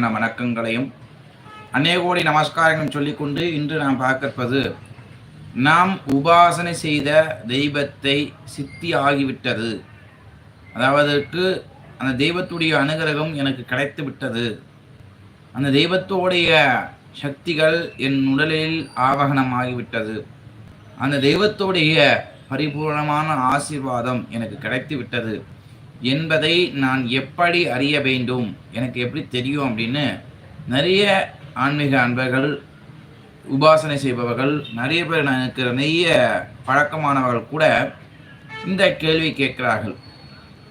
பணிவான வணக்கங்களையும் அநேகோடி நமஸ்காரங்களும் சொல்லிக்கொண்டு இன்று நாம் பார்க்கப்பது நாம் உபாசனை செய்த தெய்வத்தை சித்தி ஆகிவிட்டது. அதாவதற்கு அந்த தெய்வத்துடைய அனுகிரகம் எனக்கு கிடைத்து விட்டது. அந்த தெய்வத்தோடைய சக்திகள் என் உடலில் ஆவகனமாகிவிட்டது. அந்த தெய்வத்தோடைய பரிபூர்ணமான ஆசீர்வாதம் எனக்கு கிடைத்து விட்டது. என்பதை நான் எப்படி அறிய வேண்டும்? எனக்கு எப்படி தெரியும் அப்படின்னு நிறைய ஆன்மீக அன்பர்கள் உபாசனை செய்பவர்கள் நிறைய பேர் எனக்கு நிறைய பழக்கமானவர்கள் கூட இந்த கேள்வி கேட்கிறார்கள்.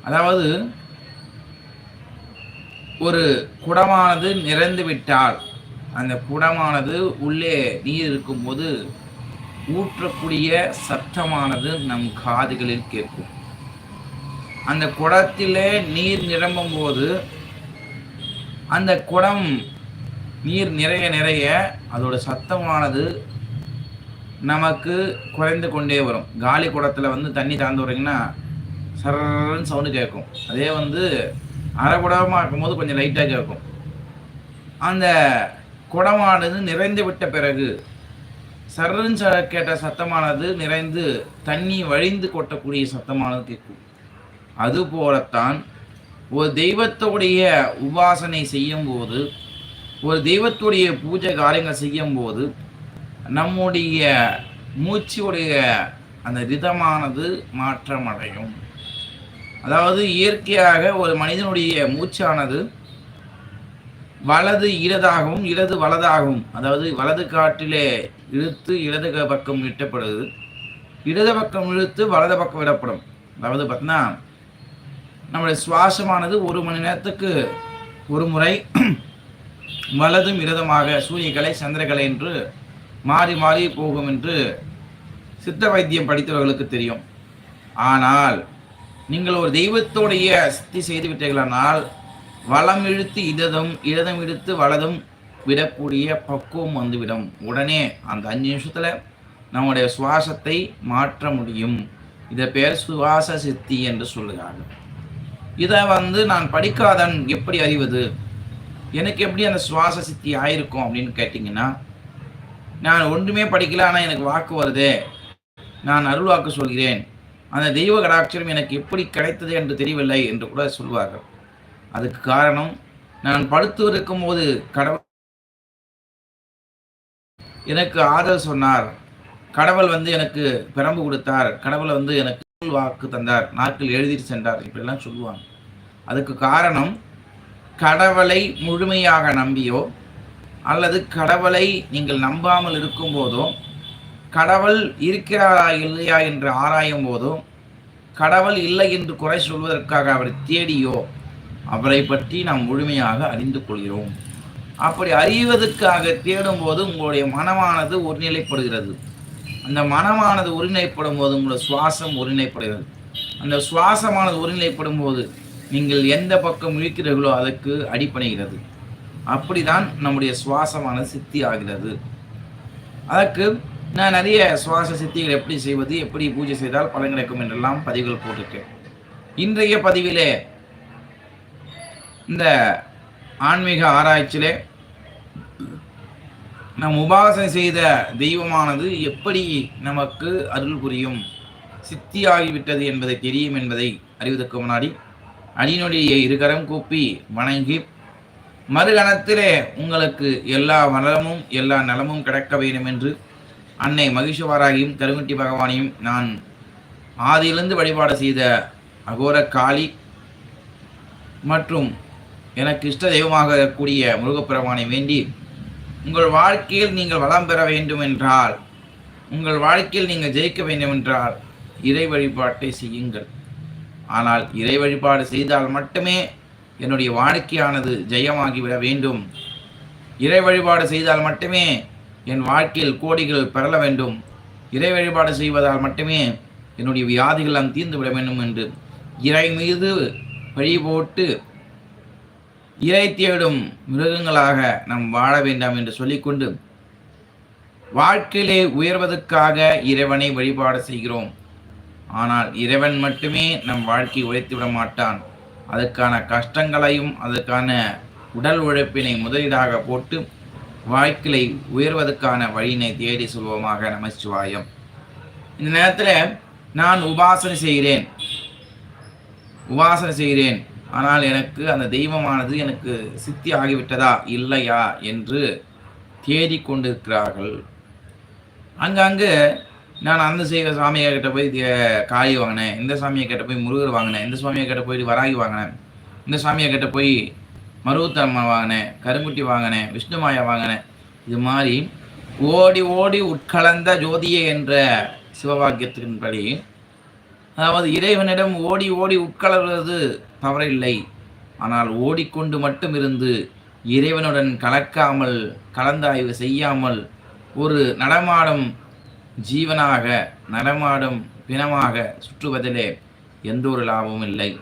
அதாவது ஒரு குடமானது நிறைந்து விட்டால் அந்த குடமானது உள்ளே நீர் இருக்கும்போது ஊற்றக்கூடிய சத்தமானது நம் காதுகளில் கேட்கும். அந்த குடத்திலே நீர் நிரம்பும் போது அந்த குடம் நீர் நிறைய நிறைய அதோட சத்தமானது நமக்கு குறைந்து கொண்டே வரும். காலி குடத்தில் வந்து தண்ணி தாழ்ந்து வரீங்கன்னா சரன்னு சவுண்டு கேட்கும் அதே வந்து அரை குடமாக இருக்கும்போது கொஞ்சம் லைட்டாக கேட்கும் அந்த குடமானது நிறைந்து விட்ட பிறகு சர்ன்னு கேட்ட சத்தமானது நிறைந்து தண்ணி வழிந்து கொட்டக்கூடிய சத்தமானது கேட்கும் அதுபோலத்தான் ஒரு தெய்வத்துடைய உபாசனை செய்யும்போது ஒரு தெய்வத்துடைய பூஜை காரியங்கள் செய்யும்போது நம்முடைய மூச்சுடைய அந்த ரிதமானது மாற்றமடையும். அதாவது இயற்கையாக ஒரு மனிதனுடைய மூச்சானது வலது இடதாகவும் இடது வலதாகவும் அதாவது வலது காட்டிலே இழுத்து இடது பக்கம் விட்டப்படுது இடது பக்கம் இழுத்து வலது பக்கம் விடப்படும். அதாவது பார்த்தீங்கன்னா நம்முடைய சுவாசமானது ஒரு மணி நேரத்துக்கு ஒரு முறை வலதும் இடதுமாக சூரியகலை சந்திரகலை என்று மாறி மாறி போகும் என்று சித்த வைத்தியம் படித்தவர்களுக்கு தெரியும். ஆனால் நீங்கள் ஒரு தெய்வத்தோடைய சித்தி செய்து விட்டீர்களானால் வலம் இழுத்து இடதும் இடதும் இழுத்து வலதும் விடக்கூடிய பக்குவம் வந்துவிடும். உடனே அந்த அஞ்சு நிமிஷத்தில் நம்முடைய சுவாசத்தை மாற்ற முடியும். இதை பேர் சுவாச சித்தி என்று சொல்லுகிறார்கள். இதை வந்து நான் படிக்காதன் எப்படி அறிவது எனக்கு எப்படி அந்த சுவாச சித்தி ஆயிருக்கும் அப்படின்னு கேட்டிங்கன்னா நான் ஒன்றுமே படிக்கல ஆனால் எனக்கு வாக்கு வருதே. நான் அருள் வாக்கு சொல்கிறேன். அந்த தெய்வ கடாட்சரம் எனக்கு எப்படி கிடைத்தது என்று தெரியவில்லை என்று கூட சொல்வார்கள். அதுக்கு காரணம் நான் படுத்து இருக்கும் போது கடவுள் எனக்கு ஆதரவு சொன்னார். கடவுள் வந்து எனக்கு பிரம்பு கொடுத்தார். கடவுள் வந்து எனக்கு வாக்கு தந்தார். நாட்கள் எழுதிட்டு சென்றார். இப்படிலாம் சொல்லுவாங்க. அதுக்கு காரணம் கடவுளை முழுமையாக நம்பியோ அல்லது கடவுளை நீங்கள் நம்பாமல் இருக்கும்போதோ கடவுள் இருக்கிறாரா இல்லையா என்று ஆராயும் போதோ கடவுள் இல்லை என்று குறை சொல்வதற்காக அவரை தேடியோ அவரை பற்றி நாம் முழுமையாக அறிந்து கொள்கிறோம். அப்படி அறிவதற்காக தேடும்போது உங்களுடைய மனமானது ஒருநிலைப்படுகிறது. அந்த மனமானது ஒருநிலைப்படும் போது உங்களுடைய சுவாசம் ஒருநிலைப்படுகிறது. அந்த சுவாசமானது ஒருநிலைப்படும் போது நீங்கள் எந்த பக்கம் இழுக்கிறீர்களோ அதற்கு அடிப்படைகிறது. அப்படிதான் நம்முடைய சுவாசமானது சித்தி ஆகிறது. அதற்கு நான் நிறைய சுவாச சித்திகள் எப்படி செய்வது எப்படி பூஜை செய்தால் பலன் கிடைக்கும் என்றெல்லாம் பதிவுகள் போட்டிருக்கேன். இன்றைய பதிவிலே இந்த ஆன்மீக ஆராய்ச்சியிலே நம் உபாசனை செய்த தெய்வமானது எப்படி நமக்கு அருள் புரியும் சித்தியாகிவிட்டது என்பதை தெரியும் என்பதை அறிவதற்கு முன்னாடி அணியினுடைய இருகரம் கூப்பி வணங்கி மறுகணத்திலே உங்களுக்கு எல்லா வளமும் எல்லா நலமும் கிடைக்க வேண்டும் என்று அன்னை மகிஷவாராகியும் கருங்குட்டி பகவானையும் நான் ஆதியிலிருந்து வழிபாடு செய்த அகோர காளி மற்றும் எனக்கு இஷ்ட தெய்வமாக இருக்கக்கூடிய முருகப்பெருமானை வேண்டி உங்கள் வாழ்க்கையில் நீங்கள் வளம் பெற வேண்டும் என்றால் உங்கள் வாழ்க்கையில் நீங்கள் ஜெயிக்க வேண்டும் என்றால் இறை வழிபாட்டை செய்யுங்கள். ஆனால் இறை வழிபாடு செய்தால் மட்டுமே என்னுடைய வாழ்க்கையானது ஜெயமாகிவிட வேண்டும். இறை வழிபாடு செய்தால் மட்டுமே என் வாழ்க்கையில் கோடிகள் பெறல வேண்டும். இறை வழிபாடு செய்வதால் மட்டுமே என்னுடைய வியாதிகள் எல்லாம் தீர்ந்து விட வேண்டும் என்று. இறை மீது வழி போட்டு இறை தேடும் மிருகங்களாக நாம் வாழ வேண்டாம் என்று சொல்லிக்கொண்டு வாழ்க்கையிலே உயர்வதற்காக இறைவனை வழிபாடு செய்கிறோம். ஆனால் இறைவன் மட்டுமே நம் வாழ்க்கையை உழைத்து விட மாட்டான். அதற்கான கஷ்டங்களையும் அதற்கான உடல் உழைப்பினை முதலீடாக போட்டு வாழ்க்கையை உயர்வதற்கான வழியினை தேடி சொல்வோமாக நமச்சிவாயம். இந்த நேரத்தில் நான் உபாசனை செய்கிறேன். உபாசனை செய்கிறேன். ஆனால் எனக்கு அந்த தெய்வமானது எனக்கு சித்தி ஆகிவிட்டதா இல்லையா என்று தேடிக்கொண்டிருக்கிறார்கள். அங்கங்கே நான் அந்த செய்கிற சாமியை கிட்ட போய் காய் வாங்கினேன். இந்த சாமியை கிட்ட போய் முருகர் வாங்கினேன். இந்த சாமியை கிட்ட போய் வராகி வாங்கினேன். இந்த சாமியை கிட்ட போய் மருவத்தம்மா வாங்கினேன் கருங்குட்டி வாங்கினேன் விஷ்ணுமாயா வாங்கினேன். இது மாதிரி ஓடி ஓடி உட்கலந்த ஜோதியே என்ற சிவவாக்கியத்தின்படி அதாவது இறைவனிடம் ஓடி ஓடி உட்கலர்வது தவறில்லை. ஆனால் ஓடிக்கொண்டு மட்டும் இருந்து இறைவனுடன் கலக்காமல் கலந்தாய்வு செய்யாமல் ஒரு நடமாடும் ஜீவனாக நடமாடும் பிணமாக சுற்றுவதிலே எந்த ஒரு லாபமும் இல்லை.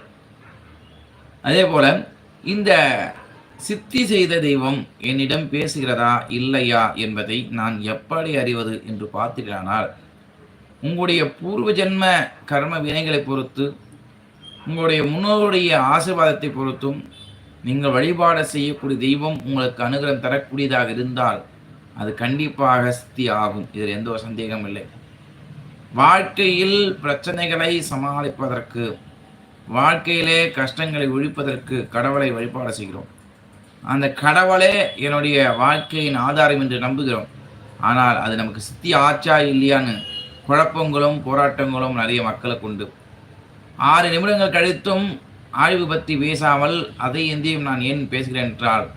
அதே போல இந்த சித்தி செய்த தெய்வம் என்னிடம் பேசுகிறதா இல்லையா என்பதை நான் எப்படி அறிவது என்று பார்த்தீர்களானால் உங்களுடைய பூர்வ ஜென்ம கர்ம வினைகளை பொறுத்து உங்களுடைய முன்னோருடைய ஆசீர்வாதத்தை பொறுத்தும் நீங்கள் வழிபாடு செய்யக்கூடிய தெய்வம் உங்களுக்கு அனுகிரகம் தரக்கூடியதாக இருந்தால் அது கண்டிப்பாக சித்தி ஆகும். இதில் எந்த ஒரு சந்தேகம் இல்லை. வாழ்க்கையில் பிரச்சனைகளை சமாளிப்பதற்கு வாழ்க்கையிலே கஷ்டங்களை ஒழிப்பதற்கு கடவுளை வழிபாடு செய்கிறோம். அந்த கடவுளே என்னுடைய வாழ்க்கையின் ஆதாரம் என்று நம்புகிறோம். ஆனால் அது நமக்கு சித்தி ஆச்சா இல்லையான்னு குழப்பங்களும் போராட்டங்களும் நிறைய மக்களுக்கு உண்டு. ஆறு நிமிடங்கள் கழித்தும் ஆய்வு பற்றி பேசாமல் அதை எந்தையும் நான் ஏன் பேசுகிறேன் என்றால்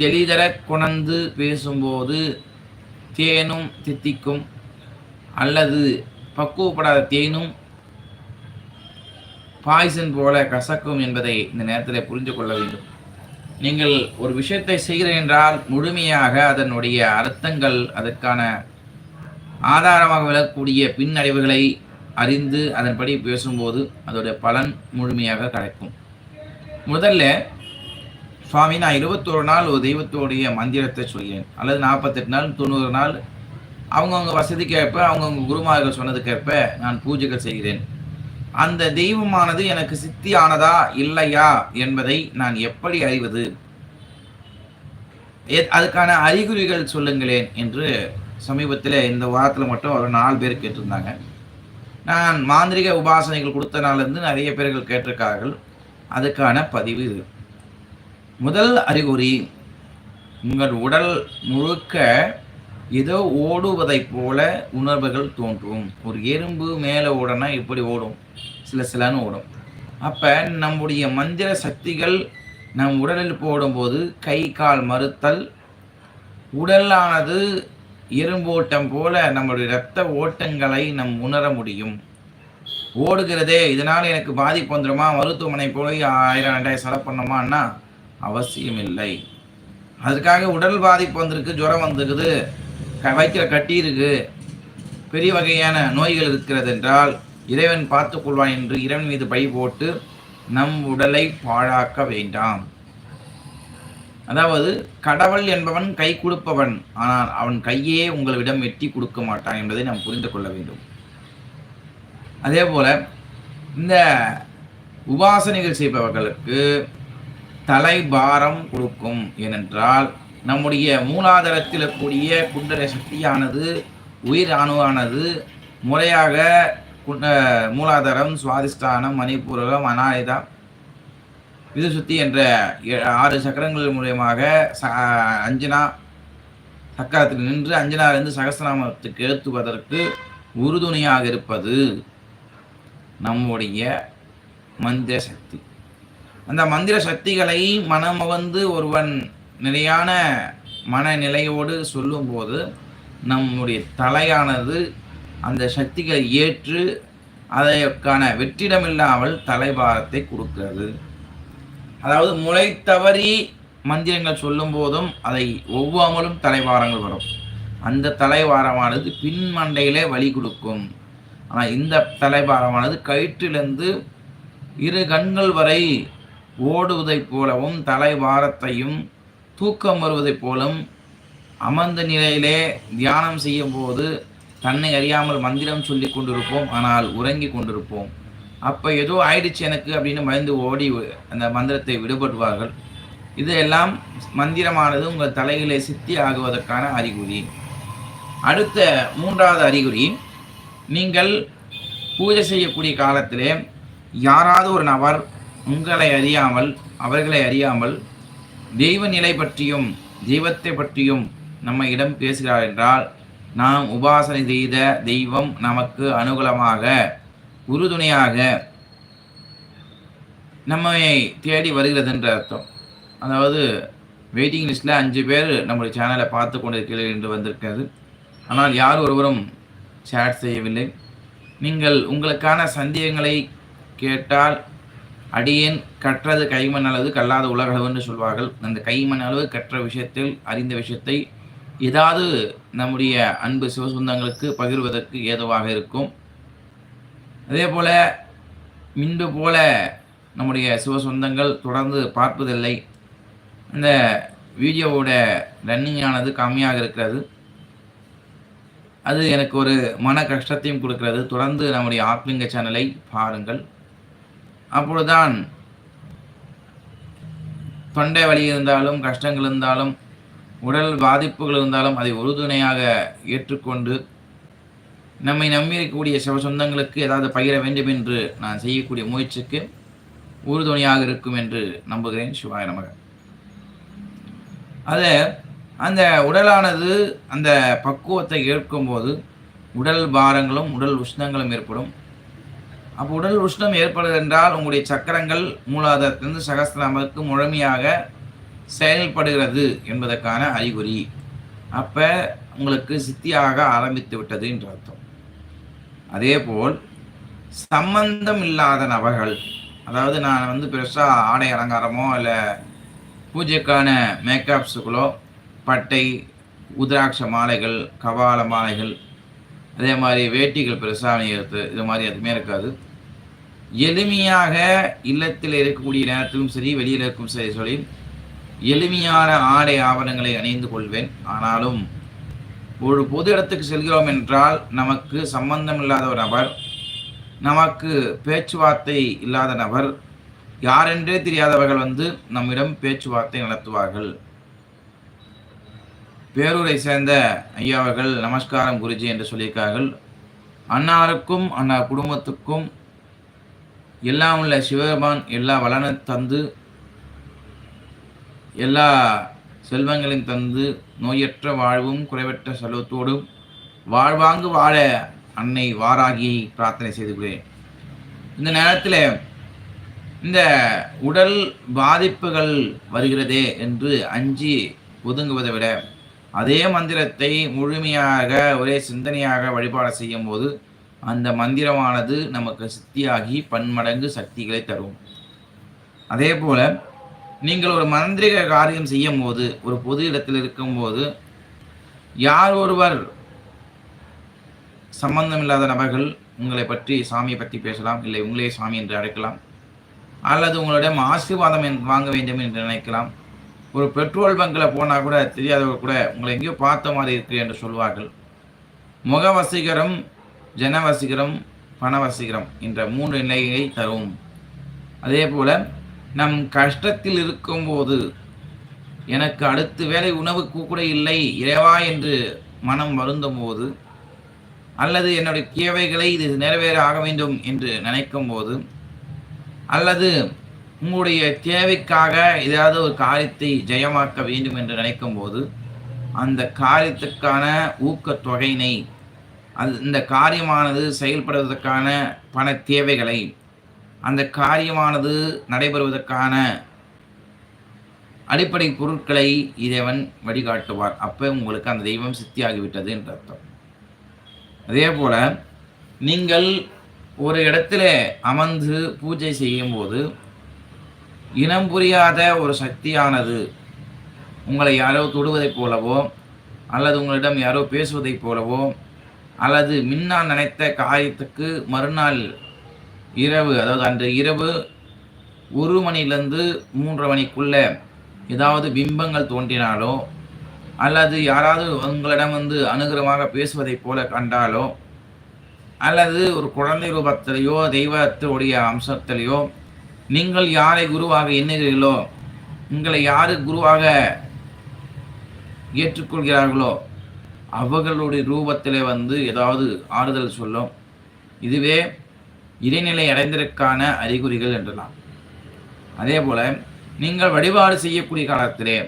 தெளிதர குணந்து பேசும்போது தேனும் தித்திக்கும். அல்லது பக்குவப்படாத தேனும் பாய்சன் போல கசக்கும் என்பதை இந்த நேரத்தில் புரிந்து கொள்ள வேண்டும். நீங்கள் ஒரு விஷயத்தை செய்கிறேன் என்றால் முழுமையாக அதனுடைய அர்த்தங்கள் அதற்கான ஆதாரமாக விளக்கக்கூடிய பின்னடைவுகளை அறிந்து அதன்படி பேசும்போது அதோடைய பலன் முழுமையாக கிடைக்கும். முதல்ல சுவாமி நான் இருபத்தோரு நாள் ஒரு தெய்வத்தோடைய மந்திரத்தை சொல்கிறேன். அல்லது நாற்பத்தெட்டு நாள் தொண்ணூறு நாள். அவங்கவுங்க வசதிக்கேற்ப அவங்கவுங்க குருமார்கள் சொன்னதுக்கேற்ப நான் பூஜைகள் செய்கிறேன். அந்த தெய்வமானது எனக்கு சித்தி ஆனதா இல்லையா என்பதை நான் எப்படி அறிவது? அதுக்கான அறிகுறிகள் சொல்லுங்களேன் என்று சமீபத்தில் இந்த வாரத்தில் மட்டும் ஒரு நாலு பேர் கேட்டிருந்தாங்க. நான் மாந்திரிக உபாசனைகள் கொடுத்த நாள்லேருந்து நிறைய பேர்கள் கேட்டிருக்கார்கள். அதுக்கான பதிவு இது. முதல் அறிகுறி உங்கள் உடல் முழுக்க ஏதோ ஓடுவதைப் போல உணர்வுகள் தோன்றும். ஒரு எறும்பு மேலே ஓடனா இப்படி ஓடும். சில சிலன்னு ஓடும். அப்போ நம்முடைய மந்திர சக்திகள் நம் உடலில் போடும்போது கை கால் மறுத்தல் உடலானது எறும்போட்டம் போல நம்முடைய இரத்த ஓட்டங்களை நம் உணர முடியும். ஓடுகிறதே இதனால் எனக்கு பாதிப்பு வந்துடுமா? மருத்துவமனை போய் ஆயிரம் ரெண்டாயிரம் செலவு பண்ணோமான்னா அவசியம் இல்லை அதற்காக உடல் பாதிப்பு வந்திருக்கு ஜுரம் வந்திருக்குது வைக்கிற கட்டி இருக்கு. பெரிய வகையான நோய்கள் இருக்கிறது என்றால் இறைவன் பார்த்து கொள்வான் என்று இறைவன் மீது பை போட்டு நம் உடலை பாழாக்க வேண்டாம். அதாவது கடவுள் என்பவன் கை கொடுப்பவன் ஆனால் அவன் கையே உங்களிடம் வெட்டி கொடுக்க மாட்டான் என்பதை நாம் புரிந்து கொள்ள வேண்டும். அதே போல இந்த உபாசனைகள் செய்பவர்களுக்கு தலைபாரம் கொடுக்கும் ஏனென்றால் நம்முடைய மூலாதாரத்தில் இருக்கக்கூடிய குண்டல சக்தியானது உயிர் அணுவானது முறையாக மூலாதாரம் சுவாதிஷ்டானம் மணிபூரகம் அனாயுதா சுத்தி என்ற ஆறு சக்கரங்கள் மூலியமாக அஞ்சனா சக்கரத்தில் நின்று அஞ்சனாவிலிருந்து சகசநாமத்துக்கு எழுத்துவதற்கு உறுதுணையாக இருப்பது நம்முடைய மந்திர சக்தி. அந்த மந்திர சக்திகளை மனம் ஒருவன் நிலையான மனநிலையோடு சொல்லும்போது நம்முடைய தலையானது அந்த சக்திகளை ஏற்று அதற்கான வெற்றிடமில்லாமல் தலைபாரத்தை கொடுக்கிறது. அதாவது முளை தவறி மந்திரங்கள் சொல்லும் போதும் அதை ஒவ்வாமலும் தலைவாரங்கள் வரும். அந்த தலைவாரமானது பின் மண்டையிலே வழி கொடுக்கும். ஆனால் இந்த தலைபாரமானது கயிற்றிலிருந்து இரு கண்கள் வரை ஓடுவதைப் போலவும் தலைவாரத்தையும் தூக்கம் வருவதைப் போலும் அமர்ந்த நிலையிலே தியானம் செய்யும் போது தன்னை அறியாமல் மந்திரம் சொல்லி கொண்டிருப்போம் ஆனால் உறங்கி கொண்டிருப்போம். அப்போ ஏதோ ஆயிடுச்சு எனக்கு அப்படின்னு பயந்து ஓடி அந்த மந்திரத்தை விடுபடுவார்கள். இதெல்லாம் மந்திரமானது உங்கள் தலையிலே சித்தி ஆகுவதற்கான அறிகுறி. அடுத்த மூன்றாவது அறிகுறி நீங்கள் பூஜை செய்யக்கூடிய காலத்திலே யாராவது ஒரு நபர் உங்களை அறியாமல் அவர்களை அறியாமல் தெய்வ நிலை பற்றியும் தெய்வத்தை பற்றியும் நம்ம இடம் பேசுகிறார் என்றால் நாம் உபாசனை செய்த தெய்வம் நமக்கு அனுகூலமாக உறுதுணையாக நம்மை தேடி வருகிறது என்ற அர்த்தம். அதாவது வெயிட்டிங் லிஸ்ட்டில் அஞ்சு பேர் நம்முடைய சேனலை பார்த்து கொண்டிருக்கிறீர்கள் என்று வந்திருக்கிறது. ஆனால் யார் ஒருவரும் சேட் செய்யவில்லை. நீங்கள் உங்களுக்கான சந்தேகங்களை கேட்டால் அடியேன் கற்றது கைமண் அளவு கல்லாத உலகளவு என்று சொல்வார்கள். அந்த கைமண் அளவு கற்ற விஷயத்தில் அறிந்த விஷயத்தை ஏதாவது நம்முடைய அன்பு சிவசுந்தங்களுக்கு பகிர்வதற்கு ஏதுவாக இருக்கும். அதே போல் மின்பு போல நம்முடைய சிவசொந்தங்கள் தொடர்ந்து பார்ப்பதில்லை. இந்த வீடியோவோட ரன்னிங் ஆனது கம்மியாக இருக்கிறது. அது எனக்கு ஒரு மன கஷ்டத்தையும் கொடுக்கிறது. தொடர்ந்து நம்முடைய ஆத்மிங்க சேனலை பாருங்கள். அப்பொழுதுதான் தொண்டை வலி இருந்தாலும் கஷ்டங்கள் இருந்தாலும் உடல் பாதிப்புகள் இருந்தாலும் அதை உறுதுணையாக ஏற்றுக்கொண்டு நம்மை நம்பியிருக்கக்கூடிய சிவ சொந்தங்களுக்கு ஏதாவது பகிர வேண்டும் என்று நான் செய்யக்கூடிய முயற்சிக்கு உறுதுணையாக இருக்கும் என்று நம்புகிறேன். சிவாய நமக. அது அந்த உடலானது அந்த பக்குவத்தை ஏற்கும்போது உடல் பாரங்களும் உடல் உஷ்ணங்களும் ஏற்படும். அப்போ உடல் உஷ்ணம் ஏற்படுது என்றால் உங்களுடைய சக்கரங்கள் மூலாதாரத்திலிருந்து சகஸ்திரமக்கு முழுமையாக செயல்படுகிறது என்பதற்கான அறிகுறி. அப்போ உங்களுக்கு சித்தியாக ஆரம்பித்து விட்டது என்று அர்த்தம். அதே போல் சம்பந்தம் இல்லாத நபர்கள் அதாவது நான் வந்து பெருசாக ஆடை அலங்காரமோ இல்லை பூஜைக்கான மேக்கப்ஸுகளோ பட்டை உதிராட்ச மாலைகள் கபால மாலைகள் அதே மாதிரி வேட்டிகள் பெருசாக அணிகிறது இது மாதிரி எதுவுமே இருக்காது. எளிமையாக இல்லத்தில் இருக்கக்கூடிய நேரத்திலும் சரி வெளியில் இருக்கும் சரி சொல்லி எளிமையான ஆடை ஆவணங்களை அணிந்து கொள்வேன். ஆனாலும் ஒரு பொது இடத்துக்கு செல்கிறோம் என்றால் நமக்கு சம்பந்தம் இல்லாத ஒரு நபர் நமக்கு பேச்சுவார்த்தை இல்லாத நபர் யாரென்றே தெரியாதவர்கள் வந்து நம்மிடம் பேச்சுவார்த்தை நடத்துவார்கள். பேரூரை சேர்ந்த ஐயாவர்கள் நமஸ்காரம் குருஜி என்று சொல்லியிருக்கார்கள். அன்னாருக்கும் அண்ணா குடும்பத்துக்கும் எல்லாம் உள்ள சிவபெருமான் எல்லா வளன தந்து எல்லா செல்வங்களையும் தந்து நோயற்ற வாழ்வும் குறைவற்ற செல்வத்தோடும் வாழ்வாங்கு வாழ அன்னை வாராகியை பிரார்த்தனை செய்து கொள்கிறேன் இந்த நேரத்தில் இந்த உடல் பாதிப்புகள் வருகிறதே என்று அஞ்சி ஒதுங்குவதை விட அதே மந்திரத்தை முழுமையாக ஒரே சிந்தனையாக வழிபாடு செய்யும் போது அந்த மந்திரமானது நமக்கு சித்தியாகி பன்மடங்கு சக்திகளை தரும். அதே போல் நீங்கள் ஒரு மந்திரிக காரியம் செய்யும் போது ஒரு பொது இடத்தில் இருக்கும்போது யார் ஒருவர் சம்பந்தம் இல்லாத நபர்கள் உங்களை பற்றி சாமியை பற்றி பேசலாம் இல்லை உங்களே சாமி என்று அழைக்கலாம் அல்லது உங்களிடம் ஆசீர்வாதம் வாங்க வேண்டும் என்று நினைக்கலாம் ஒரு பெட்ரோல் பங்கில் போனால் கூட தெரியாதவர்கள் கூட உங்களை எங்கேயோ பார்த்த மாதிரி இருக்கு என்று சொல்வார்கள். முகவசிகரம் ஜனவசீகரம் பணவசீகரம் என்ற மூன்று நிலையை தரும். அதே போல் நம் கஷ்டத்தில் இருக்கும்போது எனக்கு அடுத்து வேலை உணவுக்கு கூட இல்லை இறைவா என்று மனம் வருந்தும் போது அல்லது என்னுடைய தேவைகளை இது நிறைவேற ஆக வேண்டும் என்று நினைக்கும் போது அல்லது உங்களுடைய தேவைக்காக ஏதாவது ஒரு காரியத்தை ஜெயமாக்க வேண்டும் என்று நினைக்கும் போது அந்த காரியத்துக்கான ஊக்கத்தொகையினை அது இந்த காரியமானது செயல்படுவதற்கான பண தேவைகளை அந்த காரியமானது நடைபெறுவதற்கான அடிப்படை பொருட்களை இறைவன் வழிகாட்டுவார். அப்போ உங்களுக்கு அந்த தெய்வம் சித்தியாகிவிட்டது என்று அர்த்தம். அதே போல் நீங்கள் ஒரு இடத்துல அமர்ந்து பூஜை செய்யும்போது இனம் புரியாத ஒரு சக்தியானது உங்களை யாரோ தொடுவதைப் போலவோ அல்லது உங்களிடம் யாரோ பேசுவதைப் போலவோ அல்லது மின்னால் நினைத்த காரியத்துக்கு மறுநாள் இரவு அதாவது அன்று இரவு ஒரு மணிலேருந்து மூன்று மணிக்குள்ளே ஏதாவது பிம்பங்கள் தோன்றினாலோ அல்லது யாராவது உங்களிடம் வந்து அனுகிரமாக பேசுவதைப் போல கண்டாலோ அல்லது ஒரு குழந்தை ரூபத்திலேயோ தெய்வத்துடைய அம்சத்திலேயோ நீங்கள் யாரை குருவாக எண்ணுகிறீர்களோ உங்களை யாரு குருவாக ஏற்றுக்கொள்கிறார்களோ அவர்களுடைய ரூபத்திலே வந்து ஏதாவது ஆறுதல் சொல்லும். இதுவே இடைநிலை அடைந்ததற்கான அறிகுறிகள் என்றலாம். அதே போல் நீங்கள் வழிபாடு செய்யக்கூடிய காலத்திலே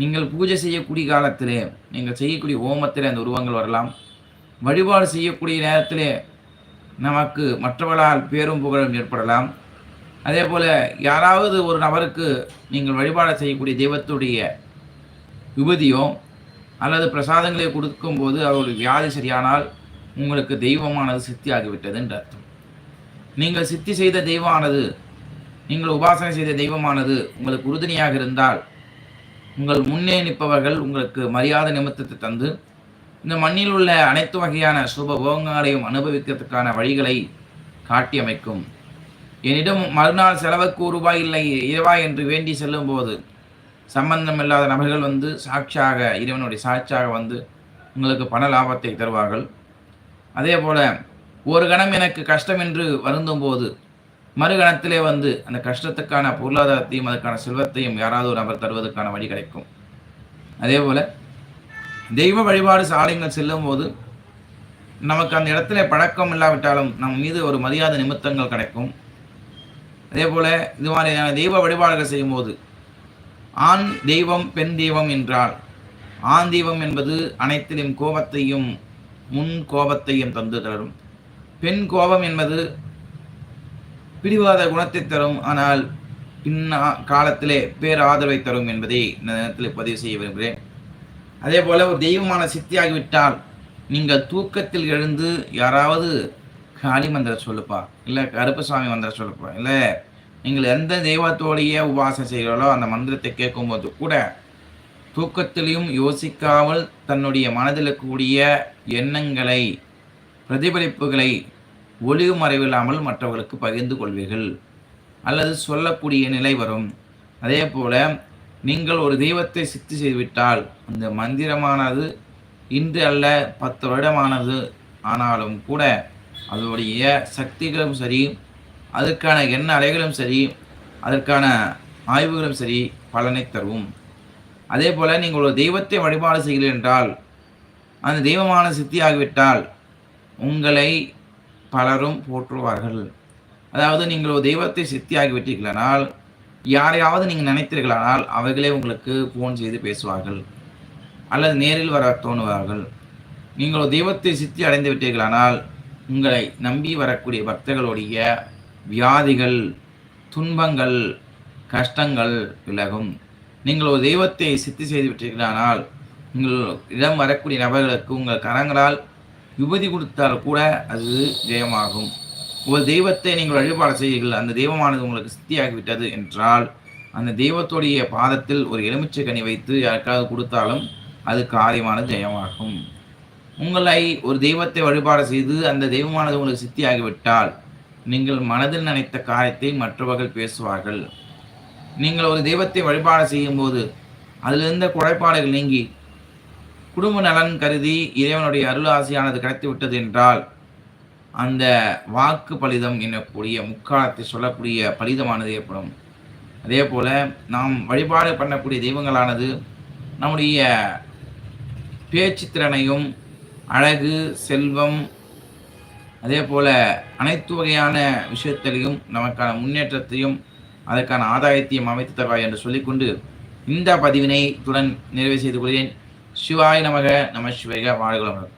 நீங்கள் பூஜை செய்யக்கூடிய காலத்திலே நீங்கள் செய்யக்கூடிய ஓமத்திலே அந்த உருவங்கள் வரலாம். வழிபாடு செய்யக்கூடிய நேரத்திலே நமக்கு மற்றவர்களால் பேரும் புகழும் ஏற்படலாம். அதே போல் யாராவது ஒரு நபருக்கு நீங்கள் வழிபாடு செய்யக்கூடிய தெய்வத்துடைய விபதியோ அல்லது பிரசாதங்களை கொடுக்கும்போது அவருடைய வியாதி சரியானால் உங்களுக்கு தெய்வமானது சித்தியாகிவிட்டது என்று அர்த்தம். நீங்கள் சித்தி செய்த தெய்வமானது நீங்கள் உபாசனை செய்த தெய்வமானது உங்களுக்கு உறுதுணையாக இருந்தால் உங்கள் முன்னே நிற்பவர்கள் உங்களுக்கு மரியாதை நிமித்தத்தை தந்து இந்த மண்ணில் உள்ள அனைத்து வகையான சுப போகங்களையும் அனுபவிக்கிறதுக்கான வழிகளை காட்டி அமைக்கும் என்னிடம் மறுநாள் செலவுக்கு ஒரு ரூபாய் இல்லை இரவா என்று வேண்டி செல்லும் போது சம்பந்தம் இல்லாத நபர்கள் வந்து சாட்சியாக இறைவனுடைய சாட்சியாக வந்து உங்களுக்கு பண லாபத்தை தருவார்கள். அதே போல் ஒரு கணம் எனக்கு கஷ்டம் என்று வருந்தும் போது மறுகணத்திலே வந்து அந்த கஷ்டத்துக்கான பொருளாதாரத்தையும் அதற்கான செல்வத்தையும் யாராவது ஒரு நபர் தருவதற்கான வழி கிடைக்கும். அதே போல் தெய்வ வழிபாடு சாலைகள் செல்லும் போது நமக்கு அந்த இடத்துல பழக்கம் இல்லாவிட்டாலும் நம் மீது ஒரு மரியாதை நிமித்தங்கள் கிடைக்கும். அதே போல் இது மாதிரியான தெய்வ வழிபாடுகள் செய்யும்போது ஆண் தெய்வம் பெண் தெய்வம் என்றால் ஆண் தெய்வம் என்பது அனைத்திலும் கோபத்தையும் முன் கோபத்தையும் தந்து தரும். பெண் கோபம் என்பது பிடிவாத குணத்தை தரும் ஆனால் பின்னா காலத்திலே பேராதரவை தரும் என்பதை இந்த நேரத்தில் பதிவு செய்ய விரும்புகிறேன். அதே போல ஒரு தெய்வமான சித்தியாகிவிட்டால் நீங்கள் தூக்கத்தில் எழுந்து யாராவது காளி மந்திரம் சொல்லுப்பா இல்லை கருப்பசாமி மந்திரம் சொல்லுப்பா இல்லை நீங்கள் எந்த தெய்வத்தோடையே உபாசனை செய்கிறீர்களோ அந்த மந்திரத்தை கேட்கும்போது கூட தூக்கத்திலையும் யோசிக்காமல் தன்னுடைய மனதில் கூடிய எண்ணங்களை பிரதிபலிப்புகளை ஒளிவு மறைவில்லாமல் மற்றவர்களுக்கு பகிர்ந்து கொள்வீர்கள். அல்லது சொல்லக்கூடிய நிலை வரும். அதே போல் நீங்கள் ஒரு தெய்வத்தை சித்தி செய்துவிட்டால் அந்த மந்திரமானது இன்று அல்ல பத்து வருடமானது ஆனாலும் கூட அதனுடைய சக்திகளும் சரி அதற்கான எண்ண அலைகளும் சரி அதற்கான ஆய்வுகளும் சரி பலனை தரும். அதே போல் நீங்கள் ஒரு தெய்வத்தை வழிபாடு செய்கிறீர்கள் என்றால் அந்த தெய்வமான சித்தியாகிவிட்டால் உங்களை பலரும் போற்றுவார்கள். அதாவது நீங்கள் ஒரு தெய்வத்தை சித்தியாகிவிட்டீர்களானால் யாரையாவது நீங்கள் நினைத்தீர்களானால் அவர்களே உங்களுக்கு ஃபோன் செய்து பேசுவார்கள். அல்லது நேரில் வர தோணுவார்கள். நீங்கள் ஒரு தெய்வத்தை சித்தி அடைந்து விட்டீர்களானால் உங்களை நம்பி வரக்கூடிய பக்தர்களுடைய வியாதிகள் துன்பங்கள் கஷ்டங்கள் விலகும். நீங்கள் ஒரு தெய்வத்தை சித்தி செய்து விட்டீர்களானால் உங்கள் இடம் வரக்கூடிய நபர்களுக்கு உங்கள் கரங்களால் விபதி கொடுத்தால் கூட அது ஜெயமாகும். ஒரு தெய்வத்தை நீங்கள் வழிபாடு செய்யுங்கள் அந்த தெய்வமானது உங்களுக்கு சித்தியாகிவிட்டது என்றால் அந்த தெய்வத்துடைய பாதத்தில் ஒரு எலுமிச்சை கனி வைத்து யாருக்காவது கொடுத்தாலும் அது காரியமான ஜெயமாகும். உங்களை ஒரு தெய்வத்தை வழிபாடு செய்து அந்த தெய்வமானது உங்களுக்கு சித்தியாகிவிட்டால் நீங்கள் மனதில் நினைத்த காரியத்தை மற்றவர்கள் பேசுவார்கள். நீங்கள் ஒரு தெய்வத்தை வழிபாடு செய்யும் போது அதிலிருந்த குறைபாடுகள் நீங்கி குடும்ப நலன் கருதி இறைவனுடைய அருள் ஆசையானது கிடைத்து விட்டது என்றால் அந்த வாக்கு பலிதம் என்னக்கூடிய முக்காலத்தை சொல்லக்கூடிய பலிதமானது ஏற்படும். அதே போல் நாம் வழிபாடு பண்ணக்கூடிய தெய்வங்களானது நம்முடைய பேச்சு திறனையும் அழகு செல்வம் அதே போல அனைத்து வகையான விஷயத்திலையும் நமக்கான முன்னேற்றத்தையும் அதற்கான ஆதாயத்தையும் அமைத்து தருவாய் என்று சொல்லிக்கொண்டு இந்த பதிவினை துடன் நிறைவு செய்து கொள்கிறேன். சிவாய் நமக நம சிவக வாழ்க